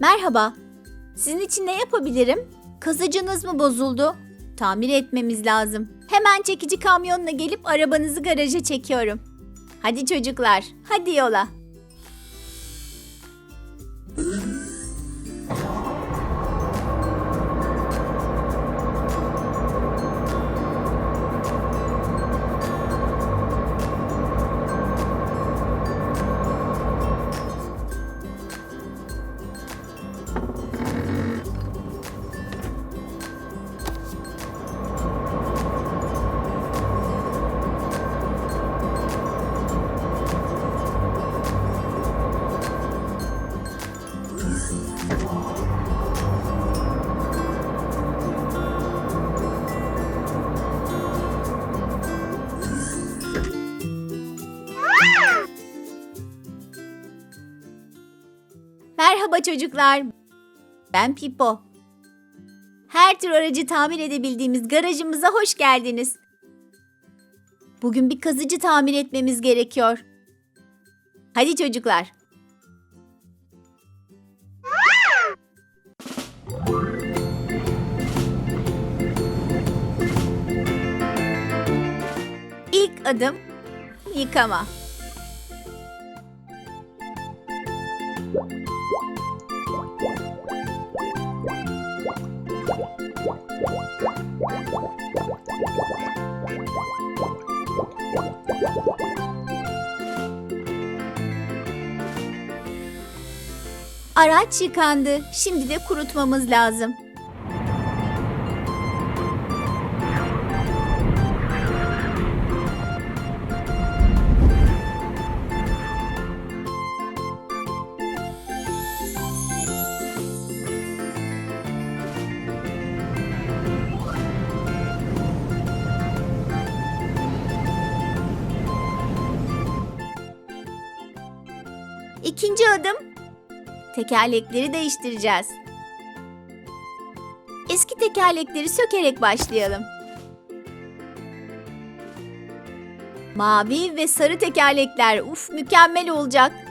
Merhaba. Sizin için ne yapabilirim? Kazıcınız mı bozuldu? Tamir etmemiz lazım. Hemen çekici kamyonla gelip arabanızı garaja çekiyorum. Hadi çocuklar, hadi yola. Merhaba çocuklar. Ben Pipo. Her tür aracı tamir edebildiğimiz garajımıza hoş geldiniz. Bugün bir kazıcı tamir etmemiz gerekiyor. Hadi çocuklar. İlk adım yıkama. Araç yıkandı. Şimdi de kurutmamız lazım. İkinci adım Tekerlekleri değiştireceğiz. Eski tekerlekleri sökerek başlayalım. Mavi ve sarı tekerlekler uf mükemmel olacak.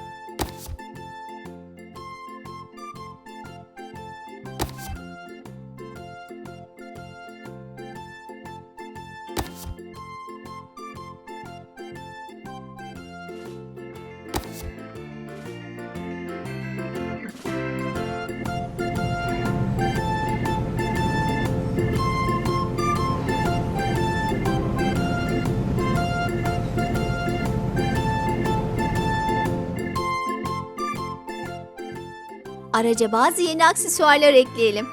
Araca bazı yeni aksesuarlar ekleyelim.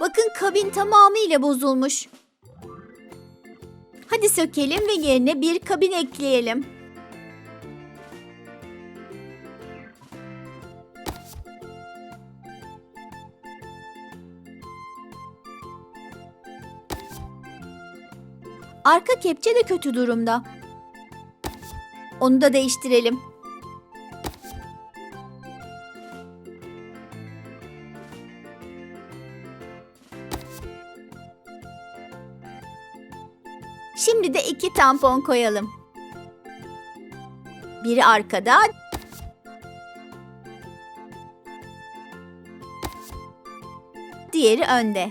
Bakın kabin tamamıyla bozulmuş. Hadi sökelim ve yerine bir kabin ekleyelim. Arka kepçe de kötü durumda. Onu da değiştirelim. Şimdi de iki tampon koyalım. Biri arkada, diğeri önde.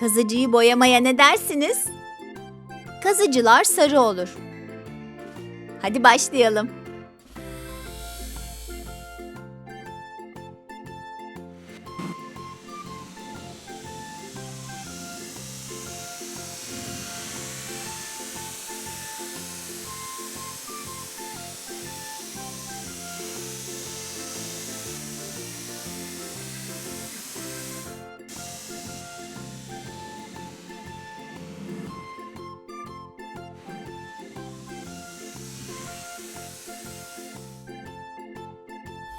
Kazıcıyı boyamaya ne dersiniz? Kazıcılar sarı olur. Hadi başlayalım.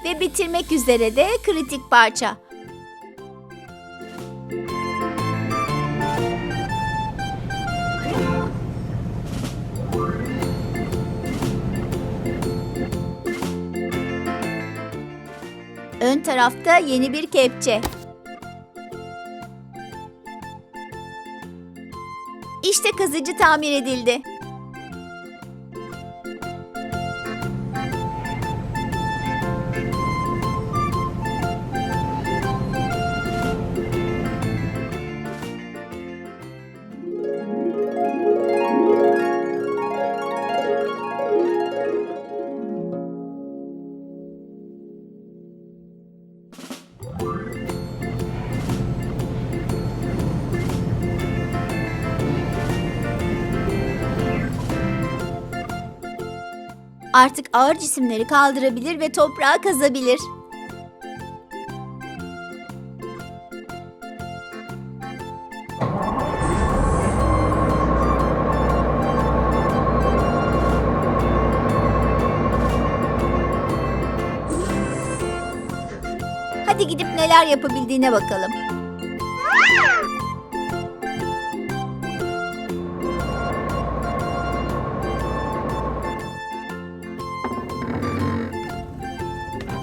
Ve bitirmek üzere de kritik parça. Yan tarafta yeni bir kepçe. İşte kazıcı tamir edildi. Artık ağır cisimleri kaldırabilir ve toprağı kazabilir. Hadi gidip neler yapabildiğine bakalım.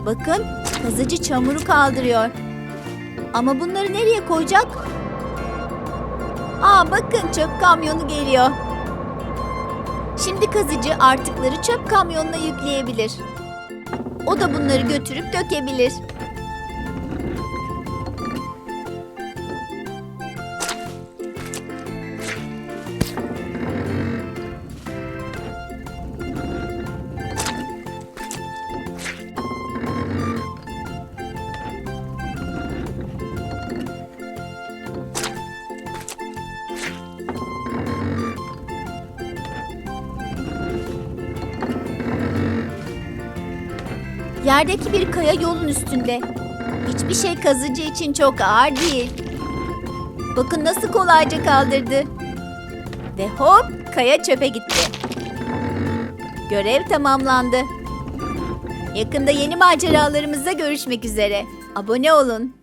Bakın, kazıcı çamuru kaldırıyor. Ama bunları nereye koyacak? Aa bakın çöp kamyonu geliyor. Şimdi kazıcı artıkları çöp kamyonuna yükleyebilir. O da bunları götürüp dökebilir. Yerdeki bir kaya yolun üstünde. Hiçbir şey kazıcı için çok ağır değil. Bakın nasıl kolayca kaldırdı. Ve hop kaya çöpe gitti. Görev tamamlandı. Yakında yeni maceralarımızda görüşmek üzere. Abone olun.